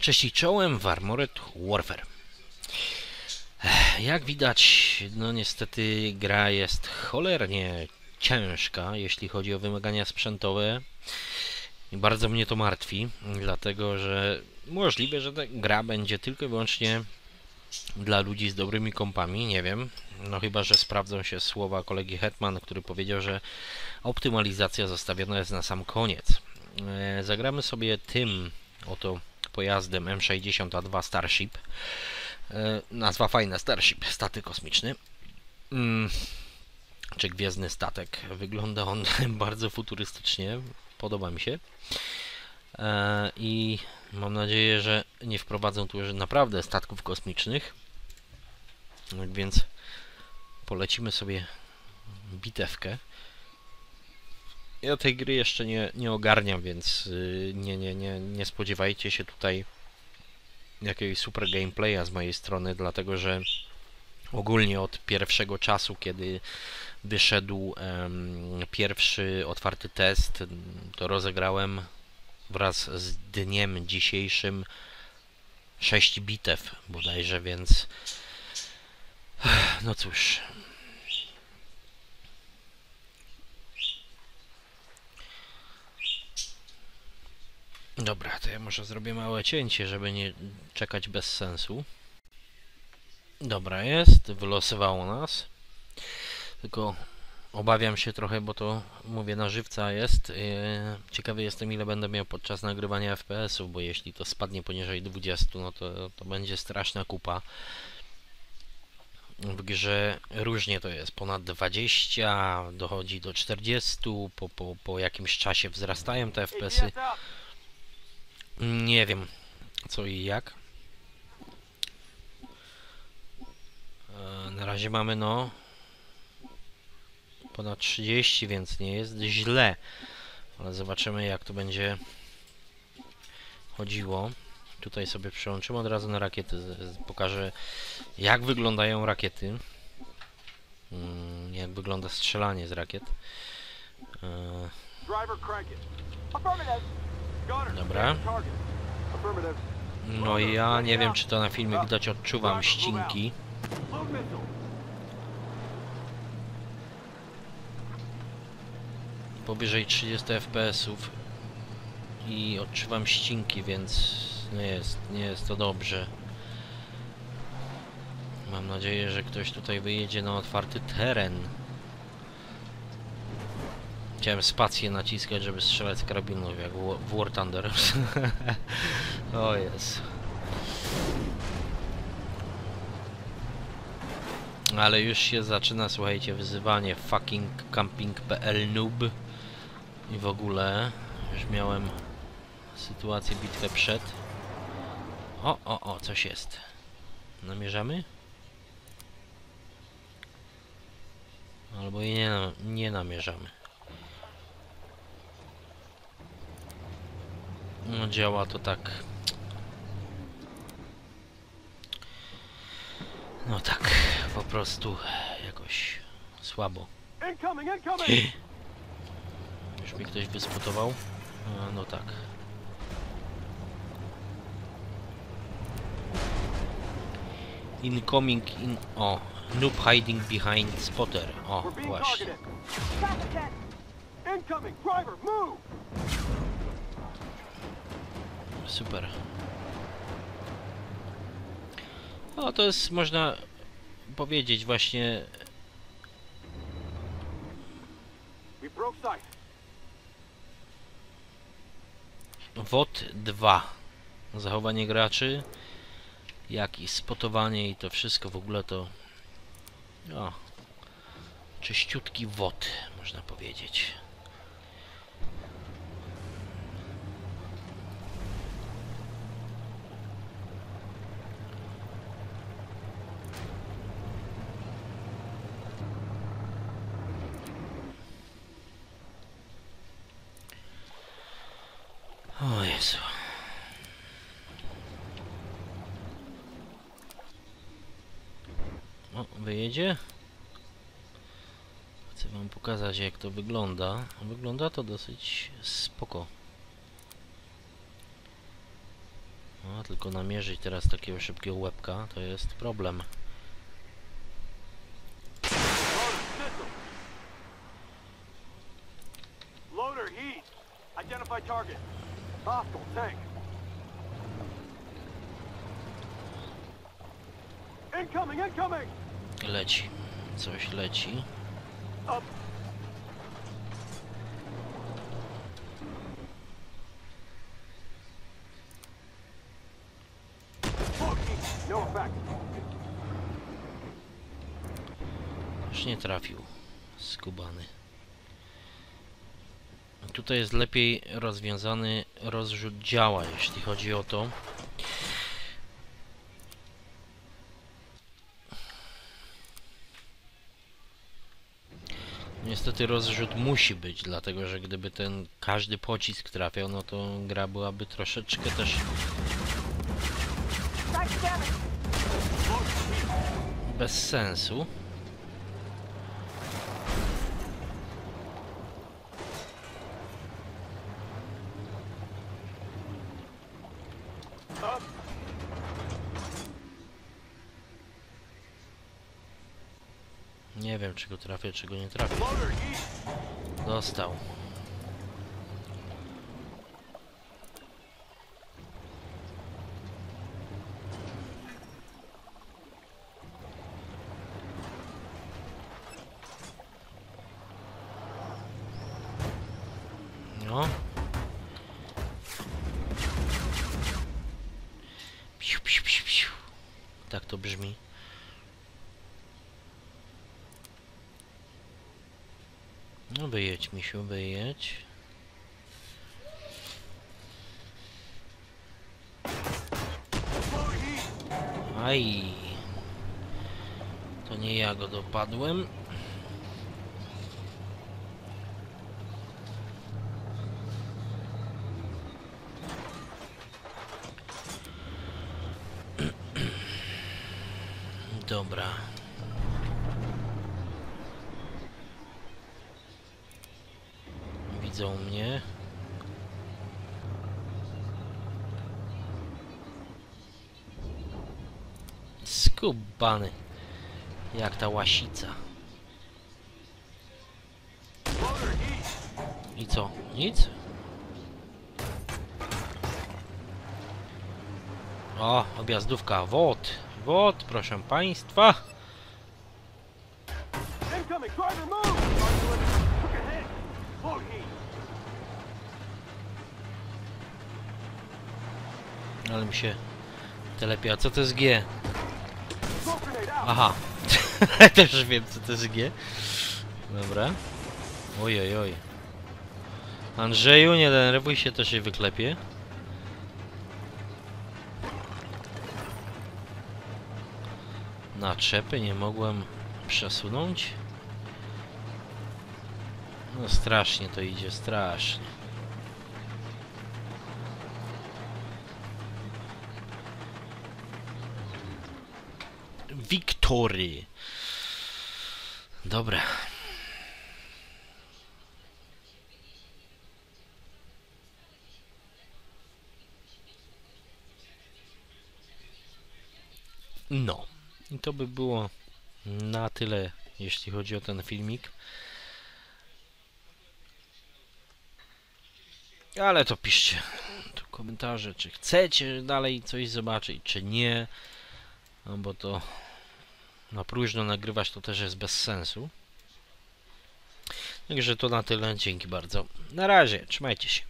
Cześć czołem w Armored Warfare. Jak widać, no niestety gra jest cholernie ciężka, jeśli chodzi o wymagania sprzętowe. Bardzo mnie to martwi, dlatego że możliwe, że ta gra będzie tylko i wyłącznie dla ludzi z dobrymi kompami, nie wiem. No chyba, że sprawdzą się słowa kolegi Hetman, który powiedział, że optymalizacja zostawiona jest na sam koniec. E, Zagramy sobie tym oto pojazdem M60A2 Starship. E, Nazwa fajna, Starship, statek kosmiczny. Mm, czy gwiezdny statek. Wygląda on bardzo futurystycznie, podoba mi się. E, I mam nadzieję, że nie wprowadzą tu już naprawdę statków kosmicznych. Tak więc polecimy sobie bitewkę. Ja tej gry jeszcze nie, nie ogarniam, więc yy, nie, nie, nie, nie spodziewajcie się tutaj jakiegoś super gameplaya z mojej strony, dlatego że ogólnie od pierwszego czasu, kiedy wyszedł pierwszy otwarty test, to rozegrałem wraz z dniem dzisiejszym 6 bitew bodajże, więc no cóż. Dobra, to ja może zrobię małe cięcie, żeby nie czekać bez sensu. Dobra, jest, wylosowało nas. Tylko obawiam się trochę, bo to mówię na żywca jest. Yy, Ciekawy jestem, ile będę miał podczas nagrywania FPS-ów, bo jeśli to spadnie poniżej 20, no to, to będzie straszna kupa. W grze różnie to jest, ponad 20, dochodzi do 40, po, po, po jakimś czasie wzrastają te FPS-y. Nie wiem co i jak. E, Na razie mamy no ponad 30, więc nie jest źle. Ale zobaczymy jak to będzie chodziło. Tutaj sobie przełączymy od razu na rakiety. Pokażę jak wyglądają rakiety. Mm, Jak wygląda strzelanie z rakiet. E, Driver, crank it. Affirmative. Dobra. No ja nie wiem czy to na filmie widać, odczuwam ścinki. Powyżej 30 fps-ów i odczuwam ścinki, więc nie jest, nie jest to dobrze. Mam nadzieję, że ktoś tutaj wyjedzie na otwarty teren. Chciałem spację naciskać, żeby strzelać z karabinów, jak w War Thunder. o jest. Ale już się zaczyna, słuchajcie, wyzywanie fucking camping.pl noob i w ogóle już miałem sytuację, bitwę przed. O, o, o, coś jest. Namierzamy? Albo i nie, nie namierzamy. No działa to tak. No tak, po prostu jakoś słabo. Już mi ktoś wyspotował? A, no tak. Incoming in... O, noob hiding behind spotter. O, właśnie. Incoming. Driver, move. Super. O, to jest, można powiedzieć właśnie... WOT 2. Zachowanie graczy, jak i spotowanie i to wszystko w ogóle to... O, czyściutki WOT, można powiedzieć. O Jezu. O, wyjedzie? Chcę wam pokazać jak to wygląda. Wygląda to dosyć spoko. A tylko namierzyć teraz takiego szybkiego łebka to jest problem. Loader, heat. Identify target. Hostile tank. Incoming, incoming! Leci. Coś leci. Up. No effect. Już nie trafił. Skubany. Tutaj jest lepiej rozwiązany rozrzut działa, jeśli chodzi o to. Niestety rozrzut musi być, dlatego że gdyby ten każdy pocisk trafiał, no to gra byłaby troszeczkę też bez sensu. Nie wiem, czy go trafię, czy go nie trafię. Dostał. No. Tak to brzmi. No wyjedź, misiu, wyjedź. Aj. To nie ja go dopadłem. Dobra. Widzą mnie. Skubany. Jak ta łasica. I co? Nic? O, objazdówka. Wod. Wod, proszę państwa. Incoming, driver move! Ale mi się telepia. Co to jest G? Aha. Też wiem, co to jest G. Dobra. Oj, oj, oj. Andrzeju, nie denerwuj się, to się wyklepie. Naczepy nie mogłem przesunąć. No strasznie to idzie, strasznie. Wiktory. Dobra. No. I to by było na tyle, jeśli chodzi o ten filmik. Ale to piszcie tu komentarze, czy chcecie dalej coś zobaczyć, czy nie. No bo to na próżno nagrywać to też jest bez sensu. Także to na tyle. Dzięki bardzo. Na razie. Trzymajcie się.